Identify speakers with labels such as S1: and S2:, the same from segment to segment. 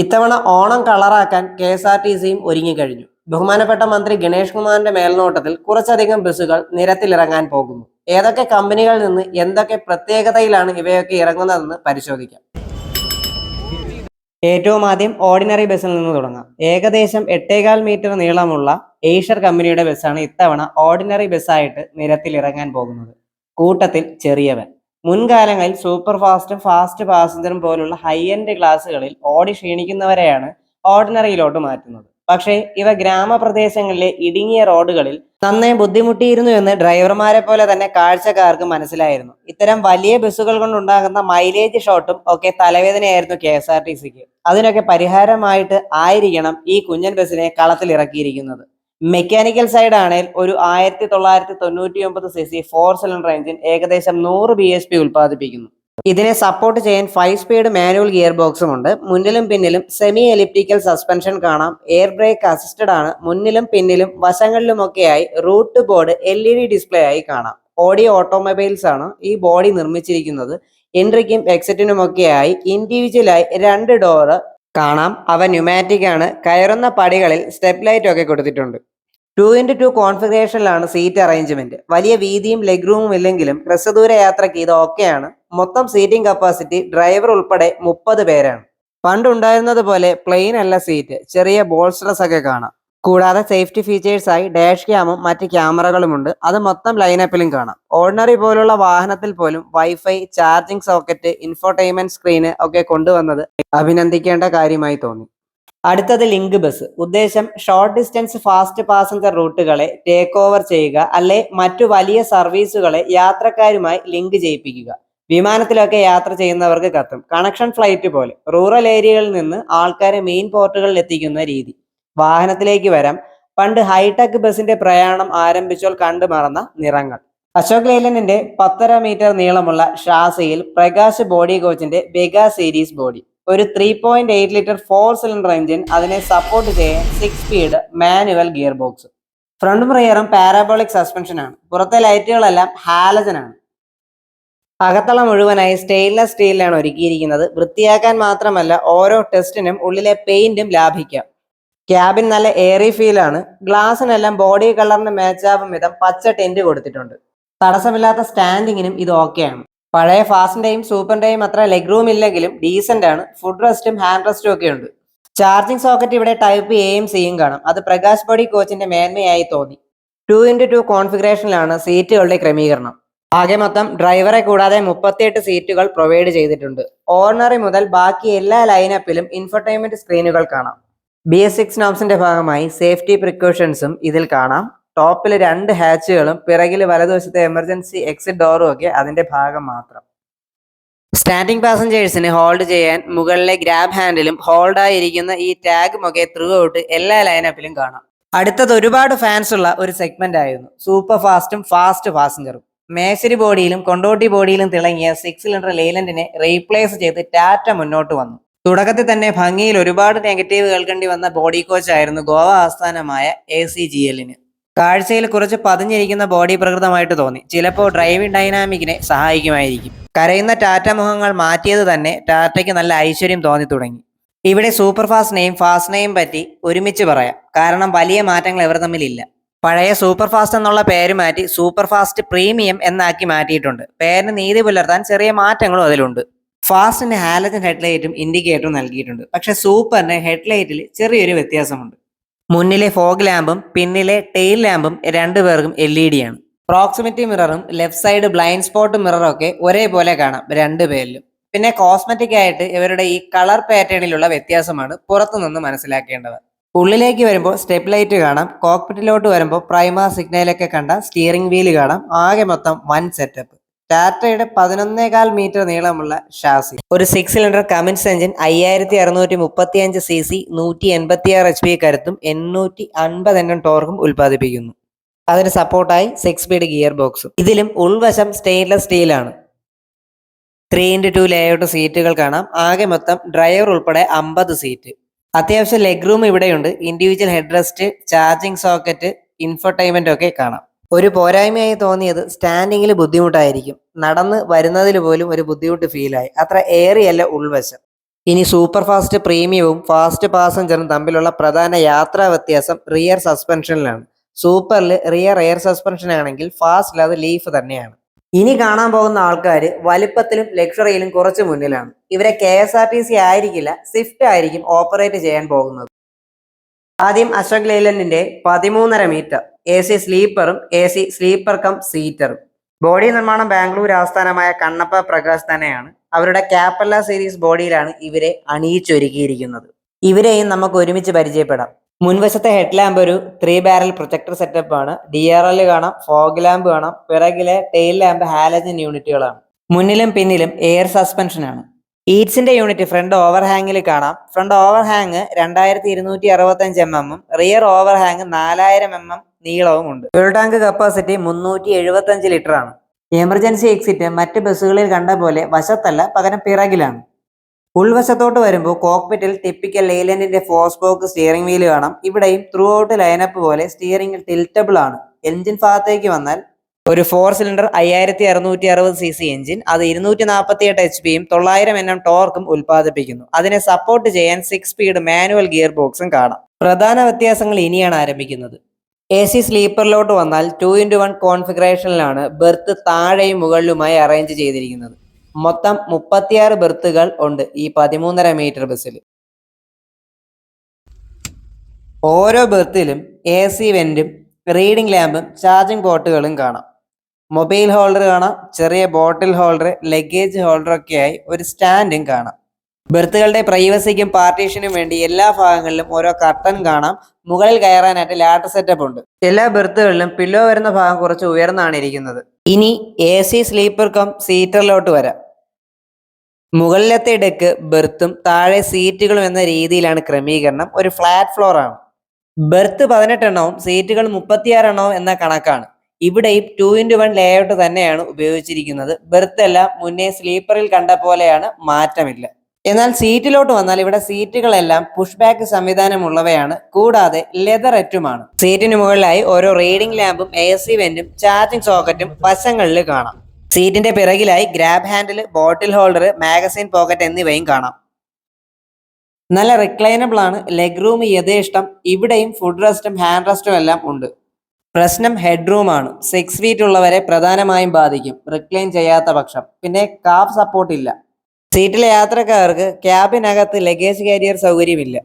S1: ഇത്തവണ ഓണം കളറാക്കാൻ K S R T സിയും ഒരുങ്ങിക്കഴിഞ്ഞു ബഹുമാനപ്പെട്ട മന്ത്രി ഗണേഷ് കുമാറിന്റെ മേൽനോട്ടത്തിൽ കുറച്ചധികം ബസ്സുകൾ നിരത്തിലിറങ്ങാൻ പോകുന്നു. ഏതൊക്കെ കമ്പനികളിൽ നിന്ന് എന്തൊക്കെ പ്രത്യേകതയിലാണ് ഇവയൊക്കെ ഇറങ്ങുന്നതെന്ന് പരിശോധിക്കാം. ഏറ്റവും ആദ്യം ഓർഡിനറി ബസ്സിൽ നിന്ന് തുടങ്ങാം. ഏകദേശം എട്ടേകാൽ മീറ്റർ നീളമുള്ള ഏഷ്യർ കമ്പനിയുടെ ബസ്സാണ് ഇത്തവണ ഓർഡിനറി ബസ്സായിട്ട് നിരത്തിൽ ഇറങ്ങാൻ പോകുന്നത്. കൂട്ടത്തിൽ ചെറിയവൻ. മുൻകാലങ്ങളിൽ സൂപ്പർ ഫാസ്റ്റും ഫാസ്റ്റ് പാസഞ്ചറും പോലുള്ള ഹൈ എൻഡ് ക്ലാസ്സുകളിൽ ഓടി ക്ഷീണിക്കുന്നവരെയാണ് ഓർഡിനറിയിലോട്ട് മാറ്റുന്നത്. പക്ഷേ ഇവ ഗ്രാമപ്രദേശങ്ങളിലെ ഇടുങ്ങിയ റോഡുകളിൽ നന്നേ ബുദ്ധിമുട്ടിയിരുന്നു എന്ന് ഡ്രൈവർമാരെ പോലെ തന്നെ കാഴ്ചക്കാർക്ക് മനസ്സിലായിരുന്നു. ഇത്തരം വലിയ ബസ്സുകൾ കൊണ്ടുണ്ടാകുന്ന മൈലേജ് ഷോട്ടും ഒക്കെ തലവേദനയായിരുന്നു കെ എസ് ആർ ടി സിക്ക്. അതിനൊക്കെ പരിഹാരമായിട്ട് ആയിരിക്കണം ഈ കുഞ്ഞൻ ബസ്സിനെ കളത്തിൽ ഇറക്കിയിരിക്കുന്നത് മെക്കാനിക്കൽ സൈഡ് ആണെങ്കിൽ ഒരു ആയിരത്തി തൊള്ളായിരത്തി തൊണ്ണൂറ്റി ഒമ്പത് C C four cylinder engine ഏകദേശം നൂറ് ബി എസ് പി ഉൽപ്പാദിപ്പിക്കുന്നു. ഇതിനെ സപ്പോർട്ട് ചെയ്യാൻ ഫൈവ് സ്പീഡ് മാനുവൽ ഗിയർ ബോക്സും ഉണ്ട്. മുന്നിലും പിന്നിലും സെമി എലിപ്റ്റിക്കൽ സസ്പെൻഷൻ കാണാം. എയർ ബ്രേക്ക് അസിസ്റ്റഡ് ആണ്. മുന്നിലും പിന്നിലും വശങ്ങളിലുമൊക്കെയായി route board L E D display ആയി കാണാം. ഓഡിയോ ഓട്ടോമൊബൈൽസ് ആണ് ഈ ബോഡി നിർമ്മിച്ചിരിക്കുന്നത്. എൻട്രിക്കും എക്സിറ്റിനുമൊക്കെയായി ഇൻഡിവിജ്വലായി രണ്ട് ഡോറ് കാണാം. അവ ന്യൂമാറ്റിക് ആണ്. കയറുന്ന പടികളിൽ സ്റ്റെപ്പ് ലൈറ്റ് ഒക്കെ കൊടുത്തിട്ടുണ്ട്. ടു ഇന്റു ടു കോൺഫിഗറേഷനിലാണ് സീറ്റ് അറേഞ്ച്മെന്റ് വലിയ വീതിയും ലെഗ് റൂമും ഇല്ലെങ്കിലും ഹ്രസ്വദൂര യാത്രയ്ക്ക് ഇത് ഓക്കെയാണ് മൊത്തം സീറ്റിംഗ് കപ്പാസിറ്റി ഡ്രൈവർ ഉൾപ്പെടെ മുപ്പത് പേരാണ്. പണ്ടുണ്ടായിരുന്നത് പോലെ പ്ലെയിൻ അല്ല സീറ്റ് ചെറിയ ബോൾസ്റ്ററസ് ഒക്കെ കാണാം. കൂടാതെ സേഫ്റ്റി ഫീച്ചേഴ്സായി ഡാഷ് ക്യാമും മറ്റ് ക്യാമറകളുമുണ്ട് അത് മൊത്തം ലൈനപ്പിലും കാണാം. ഓർഡിനറി പോലുള്ള വാഹനത്തിൽ പോലും wifi charging socket infotainment screen ഒക്കെ കൊണ്ടുവന്നത് അഭിനന്ദിക്കേണ്ട കാര്യമായി തോന്നി. അടുത്തത് ലിങ്ക് ബസ് ഉദ്ദേശം ഷോർട്ട് ഡിസ്റ്റൻസ് ഫാസ്റ്റ് പാസഞ്ചർ റൂട്ടുകളെ ടേക്ക് ഓവർ ചെയ്യുക അല്ലെ മറ്റു വലിയ സർവീസുകളെ യാത്രക്കാരുമായി ലിങ്ക് ചെയ്യിപ്പിക്കുക. വിമാനത്തിലൊക്കെ യാത്ര ചെയ്യുന്നവർക്ക് കത്തും. കണക്ഷൻ ഫ്ലൈറ്റ് പോലെ റൂറൽ ഏരിയകളിൽ നിന്ന് ആൾക്കാരെ മെയിൻ പോർട്ടുകളിൽ എത്തിക്കുന്ന രീതി. വാഹനത്തിലേക്ക് വരാം. പണ്ട് ഹൈടെക് ബസിന്റെ പ്രയാണം ആരംഭിച്ചോൾ കണ്ടു മറന്ന നിറങ്ങൾ. അശോക് ലേലനിന്റെ പത്തര മീറ്റർ നീളമുള്ള ഷാസയിൽ പ്രകാശ് ബോഡി കോച്ചിന്റെ ബെഗ സീരീസ് ബോഡി ഒരു three point eight litre four cylinder engine അതിനെ സപ്പോർട്ട് ചെയ്യാൻ six speed manual gear box ഫ്രണ്ടും റിയറും പാരാബോളിക് സസ്പെൻഷൻ ആണ്. പുറത്തെ ലൈറ്റുകളെല്ലാം ഹാലജനാണ് അകത്തളം മുഴുവനായി സ്റ്റെയിൻലെസ് സ്റ്റീലിലാണ് ഒരുക്കിയിരിക്കുന്നത്. വൃത്തിയാക്കാൻ മാത്രമല്ല ഓരോ ടെസ്റ്റിനും ഉള്ളിലെ പെയിന്റും ലാഭിക്കാം. ക്യാബിൻ നല്ല എയറി ഫീലാണ് ഗ്ലാസിനെല്ലാം ബോഡി കളറിന് മാച്ചാവും വിധം പച്ച ടെന്റ് കൊടുത്തിട്ടുണ്ട്. തടസ്സമില്ലാത്ത സ്റ്റാൻഡിങ്ങിനും ഇത് ഓക്കെയാണ് പഴയ ഫാസ്റ്റിന്റെയും സൂപ്പറിന്റെയും അത്ര ലെഗ് റൂം ഇല്ലെങ്കിലും ഡീസന്റ് ആണ്. ഫുഡ് റെസ്റ്റും ഹാൻഡ് റെസ്റ്റും ഒക്കെ ഉണ്ട്. ചാർജിംഗ് സോക്കറ്റ് ഇവിടെ ടൈപ്പ് എയും സിയും കാണാം. അത് പ്രകാശ് ബോഡി കോച്ചിന്റെ മേന്മയായി തോന്നി. ടു ഇന്റു ടു കോൺഫിഗറേഷനിലാണ് സീറ്റുകളുടെ ക്രമീകരണം. ആകെ മൊത്തം ഡ്രൈവറെ കൂടാതെ മുപ്പത്തിയെട്ട് സീറ്റുകൾ പ്രൊവൈഡ് ചെയ്തിട്ടുണ്ട്. ഓർണറി മുതൽ ബാക്കി എല്ലാ ലൈനപ്പിലും ഇൻഫർടൈൻമെന്റ് സ്ക്രീനുകൾ കാണാം. ബി എസ് സിക്സ് നോംസിന്റെ ഭാഗമായി സേഫ്റ്റി പ്രിക്കോഷൻസും ഇതിൽ കാണാം. ടോപ്പിൽ രണ്ട് ഹാച്ചുകളും പിറകിൽ വലതുവശത്തെ എമർജൻസി എക്സിറ്റ് ഡോറും ഒക്കെ അതിന്റെ ഭാഗം മാത്രം. സ്റ്റാൻഡിംഗ് പാസഞ്ചേഴ്സിന് ഹോൾഡ് ചെയ്യാൻ മുകളിലെ ഗ്രാബ് ഹാൻഡിലും ഹോൾഡായിരിക്കുന്ന ഈ ടാഗും ഒക്കെ ത്രൂ ഔട്ട് എല്ലാ ലൈനപ്പിലും കാണാം. അടുത്തത് ഒരുപാട് ഫാൻസ് ഉള്ള ഒരു സെഗ്മെന്റ് ആയിരുന്നു. സൂപ്പർ ഫാസ്റ്റും ഫാസ്റ്റ് പാസഞ്ചറും മേശരി ബോഡിയിലും കൊണ്ടോട്ടി ബോഡിയിലും തിളങ്ങിയ സിക്സ് സിലിണ്ടർ ലേലൻഡിനെ റീപ്ലേസ് ചെയ്ത് ടാറ്റ മുന്നോട്ട് വന്നു. തുടക്കത്തിൽ തന്നെ ഭംഗിയിൽ ഒരുപാട് നെഗറ്റീവ് കേൾക്കേണ്ടി വന്ന ബോഡി കോച്ച് ആയിരുന്നു ഗോവ ആസ്ഥാനമായ എ സി ജി എല്ലിന് കാഴ്ചയിൽ കുറച്ച് പതിഞ്ഞിരിക്കുന്ന ബോഡി പ്രകൃതമായിട്ട് തോന്നി. ചിലപ്പോൾ ഡ്രൈവിംഗ് ഡൈനാമിക്കിനെ സഹായിക്കുമായിരിക്കും. കരയുന്ന ടാറ്റ മുഖങ്ങൾ മാറ്റിയത് തന്നെ ടാറ്റയ്ക്ക് നല്ല ഐശ്വര്യം തോന്നി തുടങ്ങി. ഇവിടെ സൂപ്പർ ഫാസ്റ്റിനെയും ഫാസ്റ്റിനെയും പറ്റി ഒരുമിച്ച് പറയാം. കാരണം വലിയ മാറ്റങ്ങൾ ഇവർ തമ്മിലില്ല. പഴയ സൂപ്പർ ഫാസ്റ്റ് എന്നുള്ള പേര് മാറ്റി സൂപ്പർ ഫാസ്റ്റ് പ്രീമിയം എന്നാക്കി മാറ്റിയിട്ടുണ്ട്. പേരിന് നീതി പുലർത്താൻ ചെറിയ മാറ്റങ്ങളും അതിലുണ്ട്. ഫാസ്റ്റിന് ഹാലജൻ ഹെഡ്ലൈറ്റും ഇൻഡിക്കേറ്ററും നൽകിയിട്ടുണ്ട്. പക്ഷെ സൂപ്പറിന് ഹെഡ്ലൈറ്റിൽ ചെറിയൊരു വ്യത്യാസമുണ്ട്. മുന്നിലെ ഫോഗ് ലാമ്പും പിന്നിലെ ടെയിൽ ലാമ്പും രണ്ടുപേർക്കും എൽ ഇ ഡി ആണ്. പ്രോക്സിമിറ്റി മിററും ലെഫ്റ്റ് സൈഡ് ബ്ലൈൻഡ് സ്പോട്ട് മിററും ഒക്കെ ഒരേപോലെ കാണാം രണ്ട് രണ്ടുപേരിലും പിന്നെ കോസ്മെറ്റിക് ആയിട്ട് ഇവരുടെ ഈ കളർ പാറ്റേണിലുള്ള വ്യത്യാസമാണ് പുറത്തുനിന്ന് മനസ്സിലാക്കേണ്ടത്. ഉള്ളിലേക്ക് വരുമ്പോൾ സ്റ്റെപ്പ് ലൈറ്റ് കാണാം കോക്പിറ്റിലോട്ട് വരുമ്പോൾ പ്രൈമ സിഗ്നലൊക്കെ കണ്ട സ്റ്റിയറിംഗ് വീൽ കാണാം ആകെ മൊത്തം വൺ സെറ്റപ്പ്. ടാറ്റയുടെ പതിനൊന്നേകാൽ മീറ്റർ നീളമുള്ള ഷാസി. ഒരു സിക്സ് സിലിണ്ടർ കമിൻസ് എഞ്ചിൻ അയ്യായിരത്തി അറുന്നൂറ്റി മുപ്പത്തി അഞ്ച് സി സി നൂറ്റി എൺപത്തി ആറ് എച്ച് പി കരുത്തും എണ്ണൂറ്റി അൻപത് എണ്ണം ടോർക്കും ഉൽപ്പാദിപ്പിക്കുന്നു. അതിന് സപ്പോർട്ടായി സിക്സ് സ്പീഡ് ഗിയർ ബോക്സും ഇതിലും ഉൾവശം സ്റ്റെയിൻലെസ് സ്റ്റീലാണ് ത്രീ ഇന്റു ടു ലേഔട്ട് സീറ്റുകൾ കാണാം. ആകെ മൊത്തം ഡ്രൈവർ ഉൾപ്പെടെ അമ്പത് സീറ്റ് അത്യാവശ്യം ലെഗ് റൂം ഇവിടെയുണ്ട്. Individual head rest charging socket infotainment ഒക്കെ കാണാം. ഒരു പോരായ്മയായി തോന്നിയത് സ്റ്റാൻഡിങ്ങിൽ ബുദ്ധിമുട്ടായിരിക്കും. നടന്ന് വരുന്നതിൽ പോലും ഒരു ബുദ്ധിമുട്ട് ഫീലായി അത്ര ഏറിയല്ല ഉൾവശം. ഇനി സൂപ്പർ ഫാസ്റ്റ് പ്രീമിയവും ഫാസ്റ്റ് പാസഞ്ചറും തമ്മിലുള്ള പ്രധാന യാത്രാ വ്യത്യാസം റിയർ സസ്പെൻഷനിലാണ് സൂപ്പറിൽ റിയർ എയർ സസ്പെൻഷൻ ആണെങ്കിൽ ഫാസ്റ്റിൽ അത് ലീഫ് തന്നെയാണ്. ഇനി കാണാൻ പോകുന്ന ആൾക്കാർ വലിപ്പത്തിലും ലക്ഷറിയിലും കുറച്ച് മുന്നിലാണ്. ഇവരെ K S R T C ആയിരിക്കില്ല സ്വിഫ്റ്റ് ആയിരിക്കും ഓപ്പറേറ്റ് ചെയ്യാൻ പോകുന്നത്. ആദ്യം അശോക് ലേലൻഡിന്റെ പതിമൂന്നര മീറ്റർ എ സി സ്ലീപ്പറും എ സി സ്ലീപ്പർ കം സീറ്ററും ബോഡി നിർമ്മാണം ബാംഗ്ലൂർ ആസ്ഥാനമായ കണ്ണപ്പ പ്രകാശ് തന്നെയാണ്. അവരുടെ ക്യാപ്പല്ല സീരീസ് ബോഡിയിലാണ് ഇവരെ അണിയിച്ചൊരുക്കിയിരിക്കുന്നത്. ഇവരെയും നമുക്ക് ഒരുമിച്ച് പരിചയപ്പെടാം. മുൻവശത്തെ ഹെഡ് ലാമ്പ് ഒരു ത്രീ ബാരൽ പ്രൊജക്ടർ സെറ്റപ്പ് ആണ്. ഡി ആർ എൽ കാണാം ഫോഗ് ലാമ്പ് കാണാം പിറകിലെ ടെയിൽ ലാമ്പ് ഹാലജൻ യൂണിറ്റുകളാണ് മുന്നിലും പിന്നിലും എയർ സസ്പെൻഷൻ ആണ്. ഈറ്റ്സിന്റെ യൂണിറ്റ് ഫ്രണ്ട് ഓവർ ഹാങ്ങിൽ കാണാം. ഫ്രണ്ട് ഓവർ ഹാങ് രണ്ടായിരത്തി ഇരുന്നൂറ്റി അറുപത്തി അഞ്ച് എം എമ്മും റിയർ ഓവർ ഹാങ് നാലായിരം എം എം നീളവും ഉണ്ട്. ഫ്യൂൾ ടാങ്ക് കപ്പാസിറ്റി മുന്നൂറ്റി എഴുപത്തി അഞ്ച് ലിറ്റർ ആണ്. എമർജൻസി എക്സിറ്റ് മറ്റ് ബസ്സുകളിൽ കണ്ട പോലെ വശത്തല്ല പകരം പിറകിലാണ്. ഉൾവശത്തോട്ട് വരുമ്പോൾ കോക്പിറ്റിൽ ടിപ്പിക്കൽ ലെയ്ലൻഡിന്റെ ഫോസ്ബോക്ക് സ്റ്റിയറിംഗ് വീൽ കാണാം. ഇവിടെയും ത്രൂ ഔട്ട് ലൈനപ്പ് പോലെ സ്റ്റിയറിംഗ് ടിൽറ്റബിൾ ആണ്. എഞ്ചിൻ ഭാഗത്തേക്ക് വന്നാൽ ഒരു ഫോർ സിലിണ്ടർ അയ്യായിരത്തി അറുന്നൂറ്റി അറുപത് സി സി എഞ്ചിൻ അത് ഇരുന്നൂറ്റി നാൽപ്പത്തി എട്ട് എച്ച് പിയും തൊള്ളായിരം എൻ എം ടോർക്കും ഉൽപ്പാദിപ്പിക്കുന്നു. അതിനെ സപ്പോർട്ട് ചെയ്യാൻ സിക്സ് സ്പീഡ് മാനുവൽ ഗിയർ ബോക്സും കാണാം. പ്രധാന വ്യത്യാസങ്ങൾ ഇനിയാണ് ആരംഭിക്കുന്നത്. എ സി സ്ലീപ്പറിലോട്ട് വന്നാൽ ടു ഇന്റു വൺ കോൺഫിഗറേഷനിലാണ് ബെർത്ത് താഴെയും മുകളിലുമായി അറേഞ്ച് ചെയ്തിരിക്കുന്നത്. മൊത്തം മുപ്പത്തിയാറ് ബെർത്തുകൾ ഉണ്ട് ഈ പതിമൂന്നര മീറ്റർ ബസ്സിൽ ഓരോ ബെർത്തിലും എ സി വെന്റും റീഡിംഗ് ലാമ്പും ചാർജിംഗ് പോർട്ടുകളും കാണാം. മൊബൈൽ ഹോൾഡർ കാണാം ചെറിയ ബോട്ടിൽ ഹോൾഡർ ലഗേജ് ഹോൾഡർ ഒക്കെയായി ഒരു സ്റ്റാൻഡും കാണാം. ബെർത്തുകളുടെ പ്രൈവസിക്കും പാർട്ടീഷനും വേണ്ടി എല്ലാ ഭാഗങ്ങളിലും ഓരോ കർട്ടൻ കാണാം. മുകളിൽ കയറാനായിട്ട് ലാറ്റർ സെറ്റപ്പ് ഉണ്ട്. എല്ലാ ബെർത്തുകളിലും പില്ലോ വരുന്ന ഭാഗം കുറച്ച് ഉയർന്നാണ് ഇരിക്കുന്നത്. ഇനി എ സി സ്ലീപ്പർ കം സീറ്ററിലോട്ട് വരാം. മുകളിലത്തെ ഡെക്ക് ബെർത്തും താഴെ സീറ്റുകളും എന്ന രീതിയിലാണ് ക്രമീകരണം. ഒരു ഫ്ലാറ്റ് ഫ്ലോർ ആണ് ബെർത്ത് പതിനെട്ടെണ്ണവും സീറ്റുകൾ മുപ്പത്തിയാറെണ്ണവും എന്ന കണക്കാണ്. ഇവിടെയും ടു ഇന്റു വൺ ലേഔട്ട് തന്നെയാണ് ഉപയോഗിച്ചിരിക്കുന്നത്. ബെർത്ത് എല്ലാം മുന്നേ സ്ലീപ്പറിൽ കണ്ട പോലെയാണ് മാറ്റമില്ല. എന്നാൽ സീറ്റിലോട്ട് വന്നാൽ ഇവിടെ സീറ്റുകളെല്ലാം പുഷ് ബാക്ക് സംവിധാനമുള്ളവയാണ് കൂടാതെ ലെതർ എറ്റുമാണ് സീറ്റിന് മുകളിലായി ഓരോ റീഡിംഗ് ലാമ്പും എ സി വെന്റും ചാർജിംഗ് സോക്കറ്റും വശങ്ങളിൽ കാണാം. സീറ്റിന്റെ പിറകിലായി grab handle bottle holder magazine pocket എന്നിവയും കാണാം. നല്ല റിക്ലൈനബിൾ ആണ് ലെഗ് റൂം യഥേഷ്ടം ഇവിടെയും ഫുഡ് റെസ്റ്റും ഹാൻഡ് റെസ്റ്റും എല്ലാം ഉണ്ട്. പ്രശ്നം ഹെഡ് റൂം ആണ്. സിക്സ് ഫീറ്റ് ഉള്ളവരെ പ്രധാനമായും ബാധിക്കും. റിക്ലൈൻ ചെയ്യാത്ത പക്ഷം. പിന്നെ കാഫ് സപ്പോർട്ട് ഇല്ല. സീറ്റിലെ യാത്രക്കാർക്ക് ക്യാബിനകത്ത് ലഗേജ് കാരിയർ സൗകര്യമില്ല.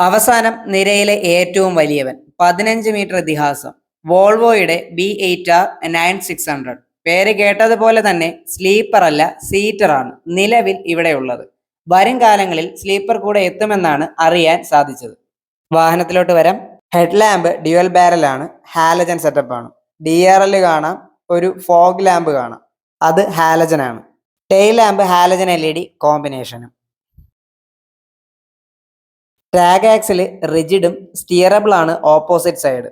S1: അവസാനം നിരയിലെ ഏറ്റവും വലിയവൻ. പതിനഞ്ച് മീറ്റർ ഇതിഹാസം. വോൾവോയുടെ B eight R nine six hundred പേര് കേട്ടതുപോലെ തന്നെ സ്ലീപ്പർ അല്ല സീറ്റർ ആണ്. നിലവിൽ ഇവിടെയുള്ളത്. വരും കാലങ്ങളിൽ സ്ലീപ്പർ കൂടെ എത്തുമെന്നാണ് അറിയാൻ സാധിച്ചത്. വാഹനത്തിലോട്ട് വരാം. ഹെഡ് ലാമ്പ് ഡ്യുവൽ ബാരൽ ആണ് ഹാലജൻ സെറ്റപ്പ് ആണ് ഡി ആർ എൽ കാണാം ഒരു ഫോഗ് ലാമ്പ് കാണാം. അത് ഹാലജൻ ആണ് tail lamp halogen L E D കോമ്പിനേഷനും. ടാഗ് ആക്സിൽ റിജിഡും സ്റ്റിയറബിൾ ആണ് ഓപ്പോസിറ്റ് സൈഡ്.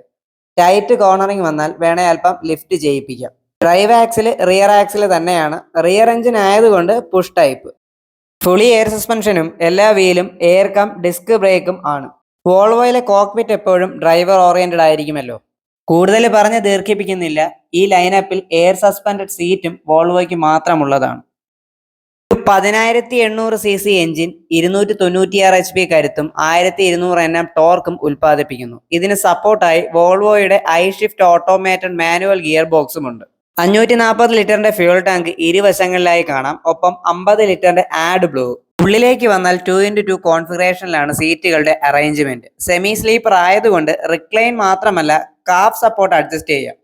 S1: ടൈറ്റ് കോർണറിങ് വന്നാൽ വേണേ അല്പം ലിഫ്റ്റ് ചെയ്യിപ്പിക്കാം. ഡ്രൈവ് ആക്സിൽ റിയർ ആക്സിൽ തന്നെയാണ്. റിയർ എഞ്ചിൻ ആയതുകൊണ്ട് പുഷ് ടൈപ്പ്. ഫുള്ളി എയർ സസ്പെൻഷനും എല്ലാ വീലും എയർ കം ഡിസ്ക് ബ്രേക്കും ആണ്. വോൾവോയിലെ കോക്പിറ്റ് എപ്പോഴും ഡ്രൈവർ ഓറിയന്റഡ് ആയിരിക്കുമല്ലോ. കൂടുതൽ പറഞ്ഞ് ദീർഘിപ്പിക്കുന്നില്ല ഈ ലൈനപ്പിൽ എയർ സസ്പെൻഡഡ് സീറ്റും വോൾവോയ്ക്ക് മാത്രമുള്ളതാണ്. പതിനായിരത്തി എണ്ണൂറ് സി സി എഞ്ചിൻ ഇരുന്നൂറ്റി തൊണ്ണൂറ്റിയാറ് എച്ച് പി കരുത്തും ആയിരത്തി ഇരുന്നൂറ് എൻ എം ടോർക്കും ഉൽപ്പാദിപ്പിക്കുന്നു. ഇതിന് സപ്പോർട്ടായി വോൾവോയുടെ I shift automated manual gear ബോക്സും ഉണ്ട്. അഞ്ഞൂറ്റി നാൽപ്പത് ലിറ്ററിന്റെ ഫ്യൂൾ ടാങ്ക് ഇരുവശങ്ങളിലായി കാണാം. ഒപ്പം അമ്പത് ലിറ്ററിന്റെ ആഡ് ബ്ലൂ ഉള്ളിലേക്ക് വന്നാൽ ടു ഇന്റു ടു കോൺഫിഗറേഷനിലാണ് സീറ്റുകളുടെ അറേഞ്ച്മെന്റ് സെമി സ്ലീപ്പർ ആയതുകൊണ്ട് റിക്ലൈൻ മാത്രമല്ല കാഫ് സപ്പോർട്ട് അഡ്ജസ്റ്റ് ചെയ്യാം.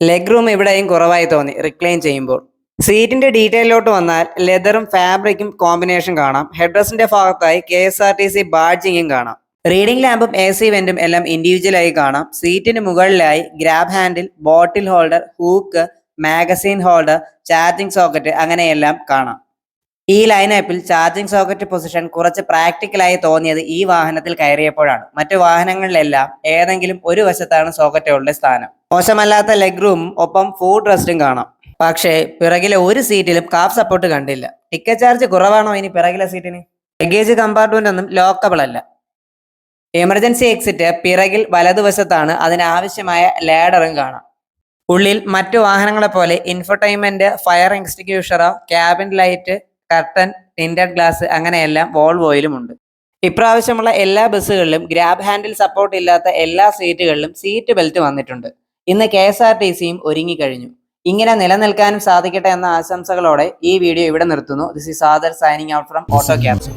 S1: ലെഗ് റൂം ഇവിടെയും കുറവായി തോന്നി റിക്ലൈൻ ചെയ്യുമ്പോൾ. സീറ്റിന്റെ ഡീറ്റെയിലോട്ട് വന്നാൽ ലെതറും ഫാബ്രിക്കും കോമ്പിനേഷൻ കാണാം. ഹെഡ്രസിന്റെ ഭാഗത്തായി K S R T C ബാഡ്ജിങ്ങും കാണാം. റീഡിംഗ് ലാമ്പും എ സി വെന്റും എല്ലാം ഇൻഡിവിജ്വലായി കാണാം. സീറ്റിന് മുകളിലായി grab handle bottle holder hook magazine holder charging socket അങ്ങനെയെല്ലാം കാണാം. ഈ ലൈനപ്പിൽ ചാർജിംഗ് സോക്കറ്റ് പൊസിഷൻ കുറച്ച് പ്രാക്ടിക്കലായി തോന്നിയത് ഈ വാഹനത്തിൽ കയറിയപ്പോഴാണ്. മറ്റു വാഹനങ്ങളിലെല്ലാം ഏതെങ്കിലും ഒരു വശത്താണ് സോക്കറ്റുകളുടെ സ്ഥാനം. മോശമല്ലാത്ത ലെഗ് റൂം ഒപ്പം ഫുഡ് റെസ്റ്റും കാണാം. പക്ഷേ പിറകിലെ ഒരു സീറ്റിലും കാഫ് സപ്പോർട്ട് കണ്ടില്ല. ടിക്കറ്റ് ചാർജ് കുറവാണോ ഇനി പിറകിലെ സീറ്റിന് ലഗേജ് കമ്പാർട്ട്മെന്റ് ഒന്നും ലോക്കബിൾ അല്ല. എമർജൻസി എക്സിറ്റ് പിറകിൽ വലതുവശത്താണ് അതിനാവശ്യമായ ലാഡറും കാണാം. ഉള്ളിൽ മറ്റു വാഹനങ്ങളെ പോലെ infotainment fire എക്സിക്യൂഷറോ cabin light curtain tinted glass അങ്ങനെയെല്ലാം വോൾവോയിലും ഉണ്ട്. ഇപ്രാവശ്യമുള്ള എല്ലാ ബസ്സുകളിലും ഗ്രാബ് ഹാൻഡിൽ സപ്പോർട്ട് ഇല്ലാത്ത എല്ലാ സീറ്റുകളിലും സീറ്റ് ബെൽറ്റ് വന്നിട്ടുണ്ട്. ഇന്ന് കെ എസ് ആർ ടി സിയും ഒരുങ്ങിക്കഴിഞ്ഞു. ഇങ്ങനെ നിലനിൽക്കാനും സാധിക്കട്ടെ എന്ന ആശംസകളോടെ ഈ വീഡിയോ ഇവിടെ നിർത്തുന്നു. This is Adar signing out from Auto Caption